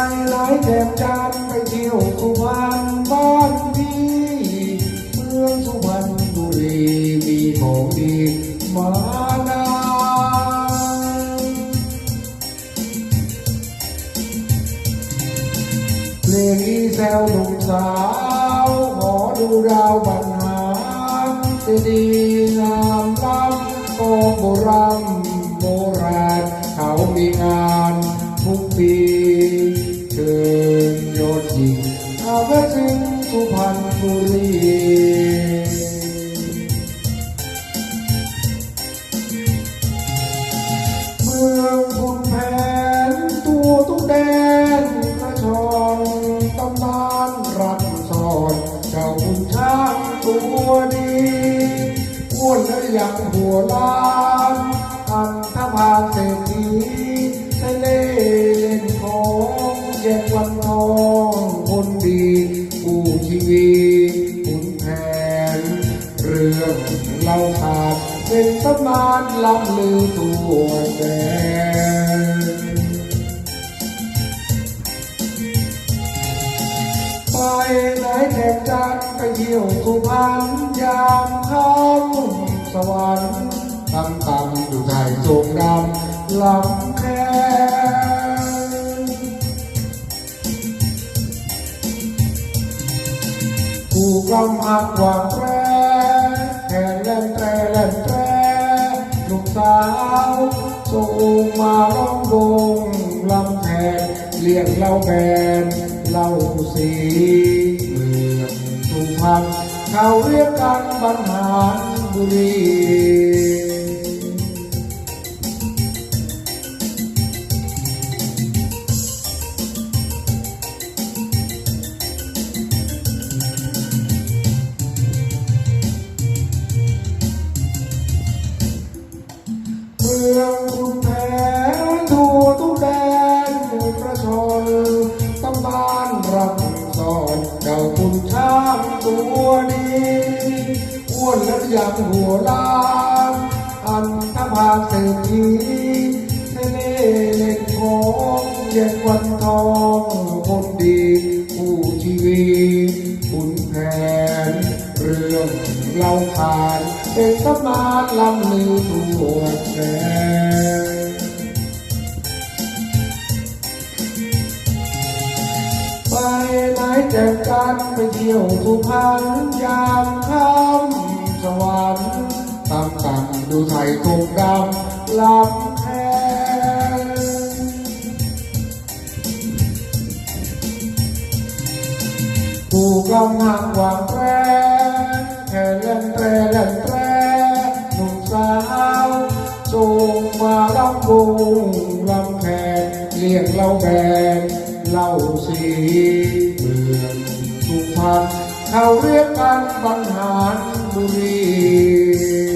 ายหลายแถบจันไปเที่ยวสุพรรณบ้านพี่เมืองสุพรรณบุรีมีของดีมานานเพลงอีแซวหนุ่มสาวขอดูดาวปัญหาจะดีนะ หัวล้านอันทภาเศรษฐีทะเลเล่นของเย็นวันทองคนดีผู้ชีวีขุนแผนเรื่องเล่าขาดเป็นตำนานล้ำลือตัวแดนไปไหนแขกจันไปเที่ยวสุพรรณยามค่ำ สวรรค์ตั้งต่ำอยู่ไทยทรงดำลำแค่ผู้กำหักวางแปรแข่เล่นแตรเล่นแตรลูกสาวส่งมาร้องวงลำแทนเรียกเล่าแบนเล่าสีเมืองสุพรรณ เขาเรียกกันบรรหารบุรีเมืองแผนทั่วทุกแดนหมู่ประชนตำบานรักสอนเจ้าคุณชา ตัวดีอ้วนและยังหัวล้านอันทภาเศรษฐีทะเลเล่นของเย็นวันทองคนดีผู้ชีวีคุณแผนเรื่องเล่าขานเป็นตำนานลำลือทั่วแดน แจกกันไปเที่ยวสุพรรณยามค่ำสวรรค์ตามต่างดูไทยตรงดำลำแคผู้กำลังวางแปรแค่เล่นแตรเล่นแตรหนุ่มสาวส่งมาลำวงลำแขกเรียกเล่าแบน เล่าสีเมืองสุพรรณเขาเรียกกันบรรหารบุรี